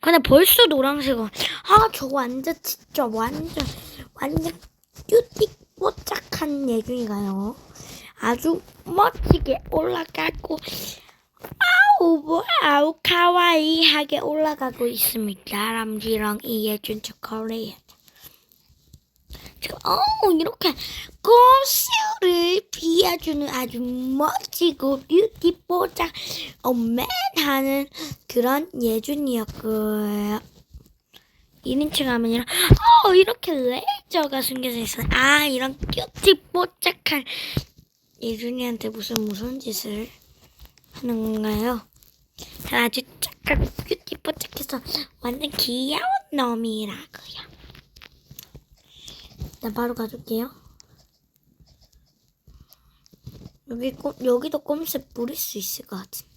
근데 벌써 노란색은. 아 저거 완전 진짜 완전 완전 큐티 뽀짝한 예준이가요. 아주 멋지게 올라가고 아우 와우 카와이하게 올라가고 있습니다. 람지랑 이예준 초콜릿 어 이렇게 꼼수를 비워주는 아주 멋지고 뷰티 뽀짝 어맨하는 그런 예준이었고요. 1인칭 화면이랑 어 이렇게 레이저가 숨겨져 있어요. 아 이런 큐티 뽀짝한 예준이한테 무슨 무슨 짓을 하는 건가요? 아주 착하고 큐티 뽀짝해서 완전 귀여운 놈이라고요. 일단 바로 가줄게요. 여기 꼼, 여기도 꼼수 부릴 수 있을 것 같은데.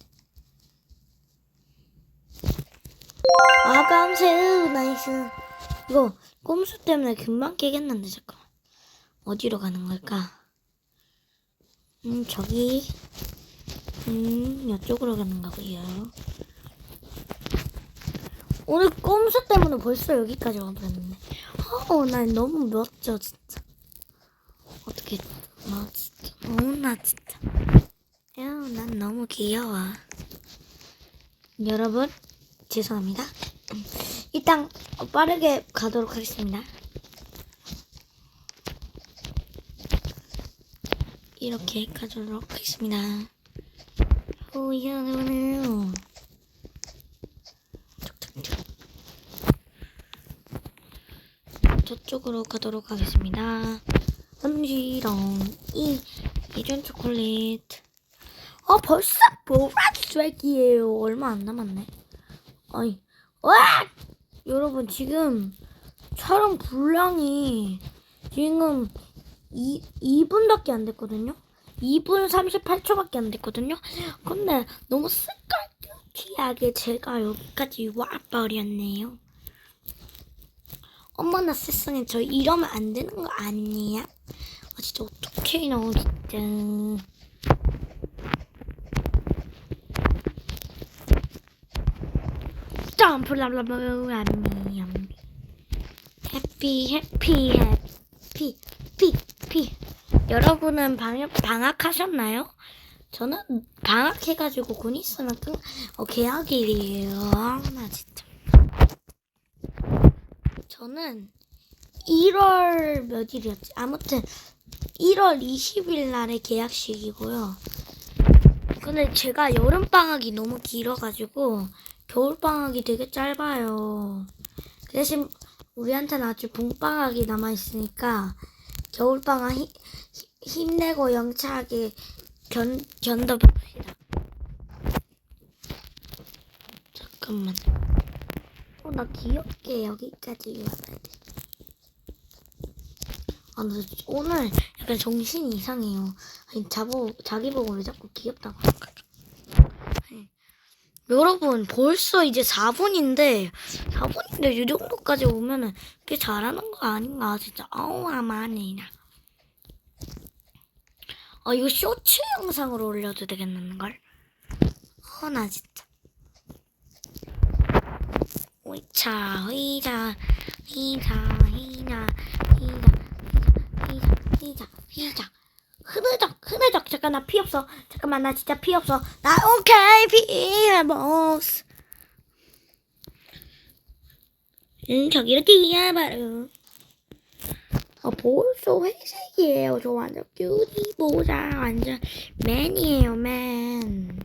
아, 깜새우, 나이스. 이거 꼼수 때문에 금방 깨겠는데, 잠깐만. 어디로 가는 걸까? 음, 저기. 음, 이쪽으로 가는 거고요. 오늘 꼼수 때문에 벌써 여기까지 와버렸네. 어, 난 너무 멋져, 진짜. 어떻게, 나 진짜, 어나 진짜. 야, 난 너무 귀여워. 여러분, 죄송합니다. 일단, 빠르게 가도록 하겠습니다. 이렇게 가도록 하겠습니다. 오, 이거는, 저쪽으로 가도록 하겠습니다. 음지롱 이 예전 초콜릿. 어 벌써 보라색이에요. 얼마 안 남았네. 아이 와 여러분 지금 촬영 분량이 지금 2, 2분밖에 안 됐거든요. 2분 38초밖에 안 됐거든요. 근데 너무 스카트티하게 제가 여기까지 와버렸네요. 어머나 세상에 저 이러면 안 되는 거 아니야? 아 진짜 어떡해 이러 진짜 점프 라라라라 미 해피 해피 해피 피피. 여러분은 방학 방학하셨나요? 저는 방학해가지고 곧 있으면 끝 어, 개학일이에요. 나 진짜 저는 1월 며칠이었지? 아무튼 1월 20일 날에 계약식이고요. 근데 제가 여름 방학이 너무 길어가지고 겨울 방학이 되게 짧아요. 그 대신 우리한테는 아주 봄 방학이 남아 있으니까 겨울 방학 힘, 힘내고 영차하게 견 견뎌 봅시다. 잠깐만. 어, 나 귀엽게 여기까지 와봐야 돼. 아, 나 오늘 약간 정신이 이상해요. 아니, 자보, 자기 보고 왜 자꾸 귀엽다고 할까? 네. 여러분, 벌써 이제 4분인데, 4분인데 이 정도까지 오면은 꽤 잘하는 거 아닌가? 진짜, 아우, 아마네나. 아, 이거 쇼츠 영상으로 올려도 되겠는걸? 어, 나 진짜. 오이차, 의자, 의자, 의자, 의자, 의자, 의자, 의자. 흐느적, 흐느적. 잠깐, 나 피 없어. 잠깐만, 나 진짜 피 없어. 나, 오케이, 피, 해보스. 응, 저기 이렇게 이해해봐요. 아, 벌써 회색이에요. 저 완전 큐티 보자. 완전 맨이에요, 맨.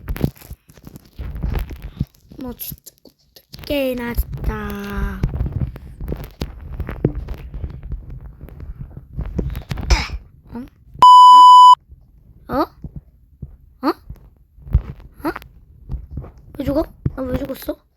뭐, 진짜, 어떡해. 나 진짜. 가자. 어? 어? 어? 왜 죽어? 나 왜 죽었어?